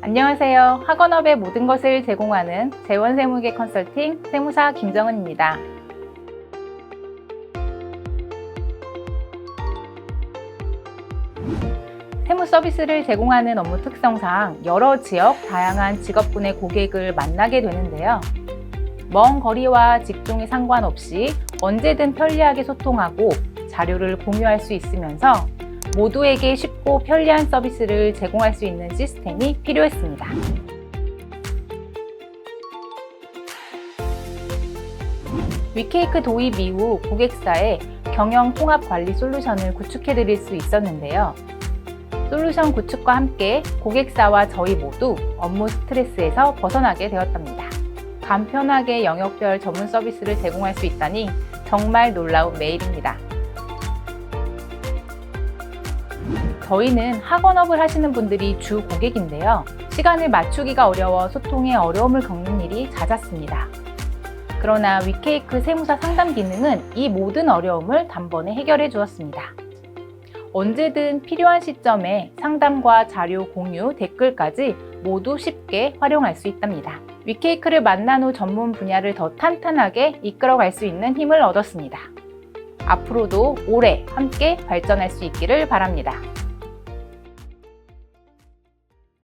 안녕하세요. 학원업의 모든 것을 제공하는 재원세무계 컨설팅 세무사 김정은입니다. 세무 서비스를 제공하는 업무 특성상 여러 지역, 다양한 직업군의 고객을 만나게 되는데요. 먼 거리와 직종에 상관없이 언제든 편리하게 소통하고 자료를 공유할 수 있으면서 모두에게 쉽고 편리한 서비스를 제공할 수 있는 시스템이 필요했습니다. 위케이크 도입 이후 고객사에 경영 통합 관리 솔루션을 구축해 드릴 수 있었는데요. 솔루션 구축과 함께 고객사와 저희 모두 업무 스트레스에서 벗어나게 되었답니다. 간편하게 영역별 전문 서비스를 제공할 수 있다니 정말 놀라운 메일입니다. 저희는 학원업을 하시는 분들이 주 고객인데요. 시간을 맞추기가 어려워 소통에 어려움을 겪는 일이 잦았습니다. 그러나 위케이크 세무사 상담 기능은 이 모든 어려움을 단번에 해결해 주었습니다. 언제든 필요한 시점에 상담과 자료 공유, 댓글까지 모두 쉽게 활용할 수 있답니다. 위케이크를 만난 후 전문 분야를 더 탄탄하게 이끌어갈 수 있는 힘을 얻었습니다. 앞으로도 오래 함께 발전할 수 있기를 바랍니다.